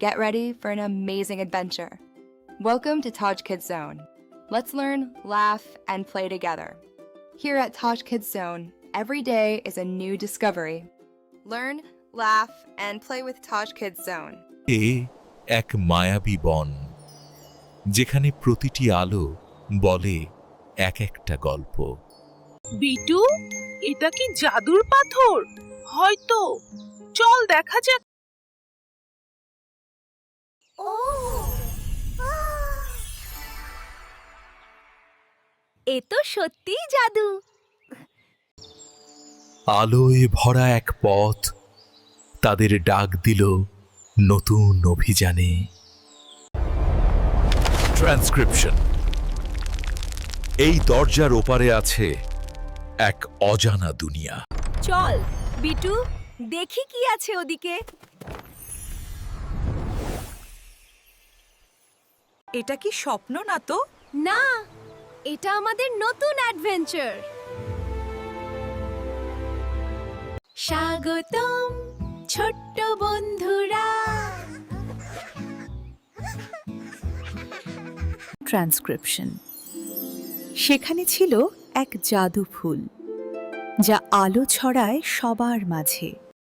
Get ready for an amazing adventure. Welcome to Taj Kids Zone. Let's learn, laugh, and play together. Here at Taj Kids Zone, every day is a new discovery. Learn, laugh, and play with Taj Kids Zone. এ এক মায়াবী বন যেখানে প্রতিটি আলো বলে এক একটা গল্প বিটু এটা কি জাদুর পাথর হয়তো চল দেখা যাক এ তো সত্যিই জাদু। আলোয় ভরা এক পথ তাদের ডাক দিল নতুন অভিযানে। ট্রান্সক্রিপশন এই দরজার ওপারে আছে এক অজানা দুনিয়া। চল বিটু দেখি কি আছে ওদিকে। এটা কি স্বপ্ন না তো? না এটা আমাদের নতুন অ্যাডভেঞ্চার স্বাগতম, ছোট্ট বন্ধুরা। ট্রান্সক্রিপশন সেখানে ছিল এক জাদু ফুল, যা আলো ছড়ায় সবার মাঝে।